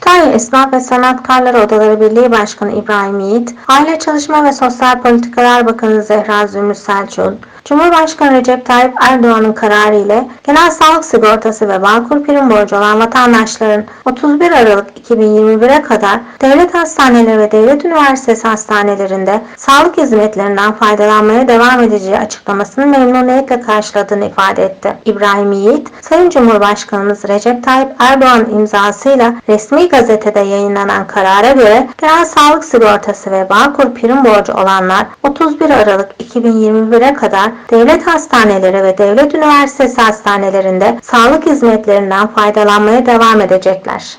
Kütahya Esnaf ve Sanatkarları Odaları Birliği Başkanı İbrahim Yiğit, Aile Çalışma ve Sosyal Politikalar Bakanı Zehra Zümrüt Selçuk, Cumhurbaşkanı Recep Tayyip Erdoğan'ın kararı ile genel sağlık sigortası ve Bağkur prim borcu olan vatandaşların 31 Aralık 2021'e kadar devlet hastaneleri ve devlet üniversitesi hastanelerinde sağlık hizmetlerinden faydalanmaya devam edeceği açıklamasını memnuniyetle karşıladığını ifade etti. İbrahim Yiğit, Sayın Cumhurbaşkanımız Recep Tayyip Erdoğan imzasıyla resmi gazetede yayınlanan karara göre genel sağlık sigortası ve Bağkur prim borcu olanlar 31 Aralık 2021'e kadar devlet hastaneleri ve devlet üniversitesi hastanelerinde sağlık hizmetlerinden faydalanmaya devam edecekler.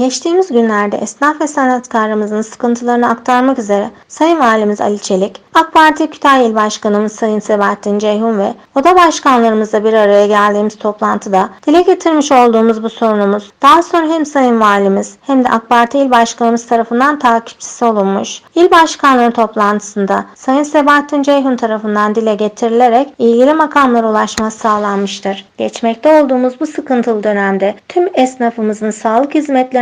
Geçtiğimiz günlerde esnaf ve sanatkarımızın sıkıntılarını aktarmak üzere Sayın Valimiz Ali Çelik, AK Parti Kütahya İl Başkanımız Sayın Sebahattin Ceyhun ve oda başkanlarımızla bir araya geldiğimiz toplantıda dile getirmiş olduğumuz bu sorunumuz daha sonra hem Sayın Valimiz hem de AK Parti İl Başkanımız tarafından takipçisi olunmuş. İl Başkanları toplantısında Sayın Sebahattin Ceyhun tarafından dile getirilerek ilgili makamlara ulaşması sağlanmıştır. Geçmekte olduğumuz bu sıkıntılı dönemde tüm esnafımızın sağlık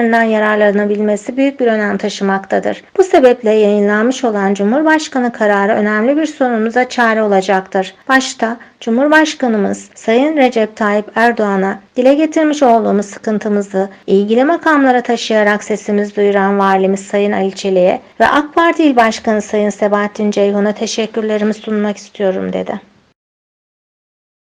hizmetlerinden yararlanabilmesi büyük bir önem taşımaktadır. Bu sebeple yayınlanmış olan Cumhurbaşkanı kararı önemli bir sorunumuza çare olacaktır. Başta Cumhurbaşkanımız Sayın Recep Tayyip Erdoğan'a dile getirmiş olduğumuz sıkıntımızı ilgili makamlara taşıyarak sesimiz duyuran valimiz Sayın Ali Çelik'e ve AK Parti İl Başkanı Sayın Sebahattin Ceyhun'a teşekkürlerimi sunmak istiyorum dedi.